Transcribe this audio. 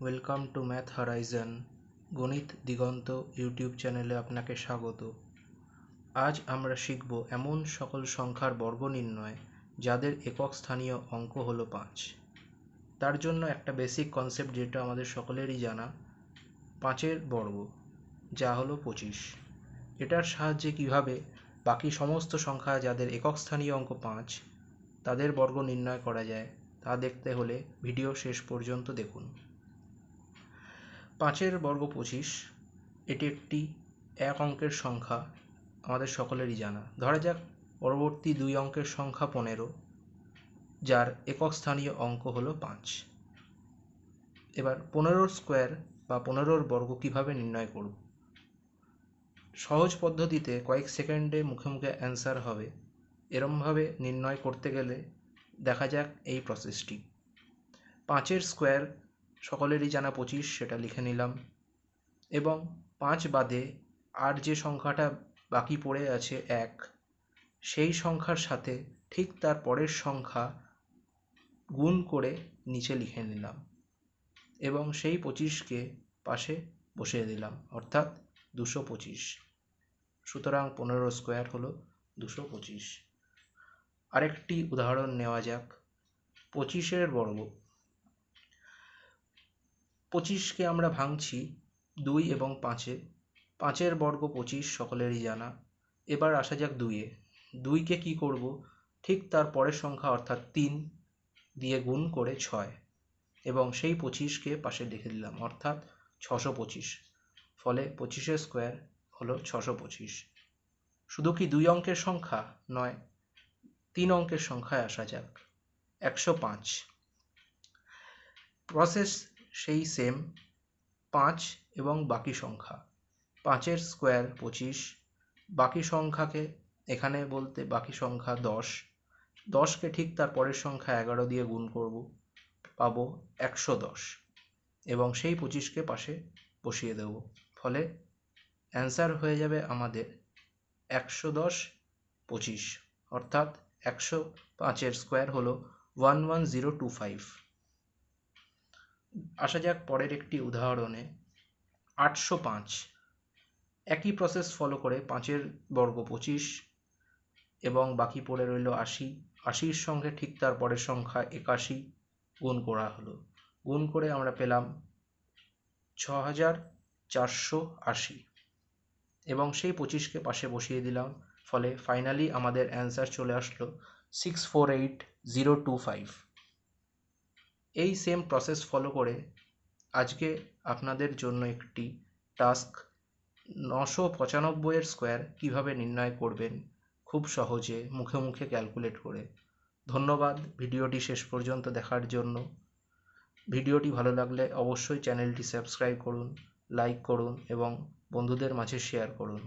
Welcome to Math Horizon Ganit Diganta YouTube চ্যানেলে আপনাকে স্বাগত। আজ আমরা শিখব এমন সকল সংখ্যার বর্গ নির্ণয়, যাদের একক স্থানীয় অঙ্ক হলো পাঁচ। তার জন্য একটা বেসিক কনসেপ্ট যেটা আমাদের সকলেরই জানা, পাঁচের বর্গ, যা হলো পঁচিশ। এটার সাহায্যে কীভাবে বাকি সমস্ত সংখ্যা যাদের একক স্থানীয় অঙ্ক পাঁচ, তাদের বর্গ নির্ণয় করা যায় তা দেখতে হলে ভিডিও শেষ পর্যন্ত দেখুন। পাঁচের বর্গ পঁচিশ, এটি একটি এক অঙ্কের সংখ্যা, আমাদের সকলেরই জানা। ধরা যাক, পরবর্তী দুই অঙ্কের সংখ্যা পনেরো, যার একক স্থানীয় অঙ্ক হলো পাঁচ। এবার পনেরোর স্কোয়ার বা পনেরোর বর্গ কীভাবে নির্ণয় করব? সহজ পদ্ধতিতে কয়েক সেকেন্ডে মুখে মুখে অ্যান্সার হবে। এরমভাবে নির্ণয় করতে গেলে দেখা যাক এই প্রসেসটি পাঁচের স্কোয়ার সকলেরই জানা পঁচিশ, সেটা লিখে নিলাম। এবং পাঁচ বাদে আর যে সংখ্যাটা বাকি পড়ে আছে এক, সেই সংখ্যার সাথে ঠিক তার পরের সংখ্যা গুণ করে নিচে লিখে নিলাম। এবং সেই পঁচিশকে পাশে বসিয়ে দিলাম, অর্থাৎ দুশো পঁচিশ। সুতরাং পনেরো স্কোয়ার হলো দুশো পঁচিশ। আরেকটি উদাহরণ নেওয়া যাক। পঁচিশের বর্গ। পঁচিশকে আমরা ভাঙছি দুই এবং পাঁচে। পাঁচের বর্গ পঁচিশ, সকলেরই জানা। এবার আসা যাক দুইয়ে। দুইকে কি করব? ঠিক তার পরের সংখ্যা অর্থাৎ তিন দিয়ে গুণ করে ছয়। এবং সেই পঁচিশকে পাশে লিখে দিলাম, অর্থাৎ ছশো পঁচিশ। ফলে পঁচিশের স্কোয়ার হলো ছশো পঁচিশ। শুধু কি দুই অঙ্কের সংখ্যা নয় তিন অঙ্কের সংখ্যায় আসা যাক। একশো পাঁচ। প্রসেস সেই সেম পাঁচ এবং বাকি সংখ্যা। পাঁচের স্কোয়ার পঁচিশ। বাকি সংখ্যাকে এখানে বলতে বাকি সংখ্যা দশ। দশকে ঠিক তার পরের সংখ্যা এগারো দিয়ে গুণ করব। পাবো একশো দশ। এবং সেই পঁচিশকে পাশে বসিয়ে দেব। ফলে অ্যান্সার হয়ে যাবে আমাদের একশো দশ, পঁচিশ। অর্থাৎ একশো পাঁচের স্কোয়ার হলো one one zero two five. আসা যাক পরের একটি উদাহরণে, আটশো পাঁচ। একই প্রসেস ফলো করে পাঁচের বর্গ পঁচিশ এবং বাকি পড়ে রইল আশি। আশির সঙ্গে ঠিক তার পরের সংখ্যা একাশি গুণ করা হলো। গুণ করে আমরা পেলাম ছ হাজার চারশো আশি। এবং সেই পঁচিশকে পাশে বসিয়ে দিলাম ফলে ফাইনালি আমাদের অ্যান্সার চলে আসলো six four eight zero two five এই সেম প্রসেস ফলো করে আজকে আপনাদের জন্য একটি টাস্ক নশো পঁচানব্বইয়ের স্কোয়ার কীভাবে নির্ণয় করবেন খুব সহজে মুখে মুখে ক্যালকুলেট করে। ধন্যবাদ ভিডিওটি শেষ পর্যন্ত দেখার জন্য। ভিডিওটি ভালো লাগলে অবশ্যই চ্যানেলটি সাবস্ক্রাইব করুন লাইক করুন এবং বন্ধুদের মাঝে শেয়ার করুন।